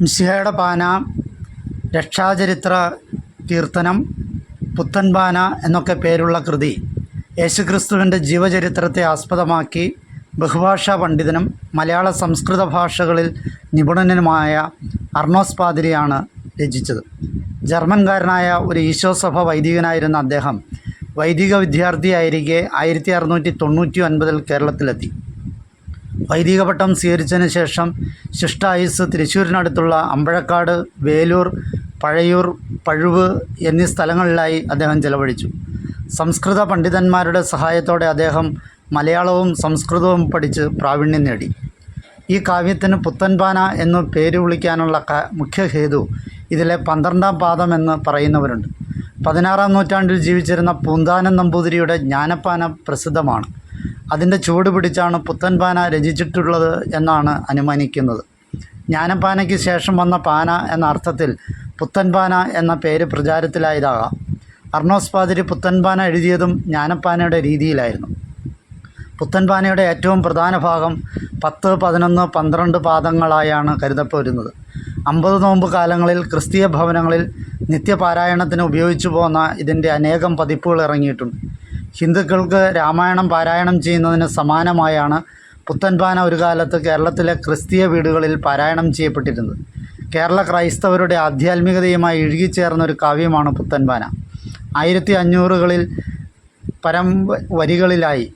മിശിഹയുടെ പാന രക്ഷാചരിത്ര കീർത്തനം പുത്തൻ പാന എന്നൊക്കെ പേരുള്ള കൃതി യേശുക്രിസ്തുവിന്റെ ജീവചരിത്രത്തെ ആസ്പദമാക്കി ബഹുഭാഷാ പണ്ഡിതനും മലയാള സംസ്കൃത ഭാഷകളിൽ നിപുണനുമായ അർണോസ് പാതിരിയാണ് രചിച്ചത്. ജർമ്മൻകാരനായ ഒരു ഈശോസഭ വൈദികനായിരുന്ന അദ്ദേഹം വൈദിക വിദ്യാർത്ഥിയായിരിക്കെ ആയിരത്തി അറുന്നൂറ്റി തൊണ്ണൂറ്റി ഒൻപതിൽ കേരളത്തിലെത്തി. വൈദിക പട്ടം സ്വീകരിച്ചതിന് ശേഷം ശിഷ്ടായുസ് തൃശ്ശൂരിനടുത്തുള്ള അമ്പഴക്കാട് വേലൂർ പഴയൂർ പഴുവ് എന്നീ സ്ഥലങ്ങളിലായി അദ്ദേഹം ചെലവഴിച്ചു. സംസ്കൃത പണ്ഡിതന്മാരുടെ സഹായത്തോടെ അദ്ദേഹം മലയാളവും സംസ്കൃതവും പഠിച്ച് പ്രാവീണ്യം നേടി. ഈ കാവ്യത്തിന് പുത്തൻപാന എന്ന് പേര് വിളിക്കാനുള്ള മുഖ്യ ഹേതു ഇതിലെ പന്ത്രണ്ടാം പാദം എന്ന് പറയുന്നവരുണ്ട്. പതിനാറാം നൂറ്റാണ്ടിൽ ജീവിച്ചിരുന്ന പൂന്താനം നമ്പൂതിരിയുടെ ജ്ഞാനപ്പാന പ്രസിദ്ധമാണ്. അതിന്റെ ചൂട് പിടിച്ചാണ് പുത്തൻപാന രചിച്ചിട്ടുള്ളത് എന്നാണ് അനുമാനിക്കുന്നത്. ജ്ഞാനപ്പാനയ്ക്ക് ശേഷം വന്ന പാന എന്ന അർത്ഥത്തിൽ പുത്തൻപാന എന്ന പേര് പ്രചാരത്തിലായതാകാം. അർണോസ് പാതിരി പുത്തൻപാന എഴുതിയതും ജ്ഞാനപ്പാനയുടെ രീതിയിലായിരുന്നു. പുത്തൻപാനയുടെ ഏറ്റവും പ്രധാന ഭാഗം പത്ത് പതിനൊന്ന് പന്ത്രണ്ട് പാദങ്ങളായാണ് കരുതപ്പെടുന്നത്. അമ്പത് നോമ്പ് കാലങ്ങളിൽ ക്രിസ്തീയ ഭവനങ്ങളിൽ നിത്യപാരായണത്തിന് ഉപയോഗിച്ചു പോന്ന ഇതിന്റെ അനേകം പതിപ്പുകൾ ഇറങ്ങിയിട്ടുണ്ട്. ഹിന്ദുക്കൾക്ക് രാമായണം പാരായണം ചെയ്യുന്നതിന് സമാനമായാണ് പുത്തൻപാന ഒരു കാലത്ത് കേരളത്തിലെ ക്രിസ്തീയ വീടുകളിൽ പാരായണം ചെയ്യപ്പെട്ടിരുന്നത്. കേരള ക്രൈസ്തവരുടെ ആധ്യാത്മികതയുമായി ഇഴുകിച്ചേർന്ന ഒരു കാവ്യമാണ് പുത്തൻപാന. ആയിരത്തി അഞ്ഞൂറുകളിൽ പരം വരികളിലായി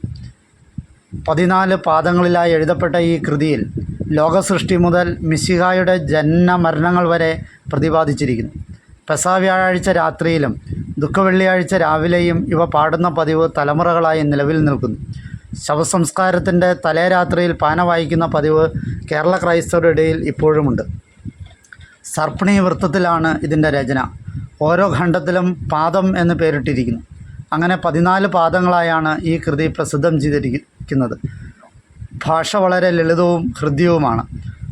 പതിനാല് പാദങ്ങളിലായി എഴുതപ്പെട്ട ഈ കൃതിയിൽ ലോകസൃഷ്ടി മുതൽ മിശിഹായുടെ ജന്മ മരണങ്ങൾ വരെ പ്രതിപാദിച്ചിരിക്കുന്നു. പെസാ വ്യാഴാഴ്ച രാത്രിയിലും ദുഃഖവെള്ളിയാഴ്ച രാവിലെയും ഇവ പാടുന്ന പതിവ് തലമുറകളായി നിലവിൽ നിൽക്കുന്നു. ശവസംസ്കാരത്തിന്റെ തലേ രാത്രിയിൽ പാന വായിക്കുന്ന പതിവ് കേരള ക്രൈസ്തവരുടെ ഇടയിൽ ഇപ്പോഴുമുണ്ട്. സർപ്പിണി വൃത്തത്തിലാണ് ഇതിന്റെ രചന. ഓരോ ഖണ്ഡത്തിലും പാദം എന്ന് പേരിട്ടിരിക്കുന്നു. അങ്ങനെ പതിനാല് പാദങ്ങളായാണ് ഈ കൃതി പ്രസിദ്ധം ചെയ്തിരിക്കുന്നത്. ഭാഷ വളരെ ലളിതവും ഹൃദ്യവുമാണ്.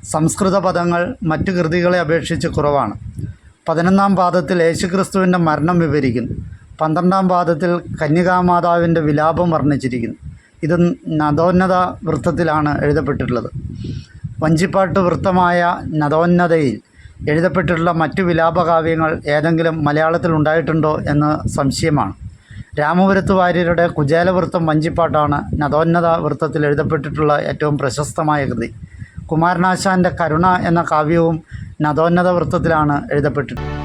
സംസ്കൃത പദങ്ങൾ മറ്റു കൃതികളെ അപേക്ഷിച്ച് കുറവാണ്. പതിനൊന്നാം പാദത്തിൽ യേശുക്രിസ്തുവിന്റെ മരണം വിവരിക്കുന്നു. പന്ത്രണ്ടാം പാദത്തിൽ കന്യകാമാതാവിന്റെ വിലാപം വർണിച്ചിരിക്കുന്നു. ഇത് നദോന്നത വൃത്തത്തിലാണ് എഴുതപ്പെട്ടിട്ടുള്ളത്. വഞ്ചിപ്പാട്ട് വൃത്തമായ നദോന്നതയിൽ എഴുതപ്പെട്ടിട്ടുള്ള മറ്റു വിലാപകാവ്യങ്ങൾ ഏതെങ്കിലും മലയാളത്തിൽ ഉണ്ടായിട്ടുണ്ടോ എന്ന് സംശയമാണ്. രാമപുരത്ത് വാര്യരുടെ കുചേലവൃത്തം വഞ്ചിപ്പാട്ടാണ് നദോന്നത വൃത്തത്തിൽ എഴുതപ്പെട്ടിട്ടുള്ള ഏറ്റവും പ്രശസ്തമായ കൃതി. കുമാരനാശാന്റെ കരുണ എന്ന കാവ്യവും നദോന്നത വൃത്തത്തിലാണ് എഴുതപ്പെട്ടിട്ടുള്ളത്.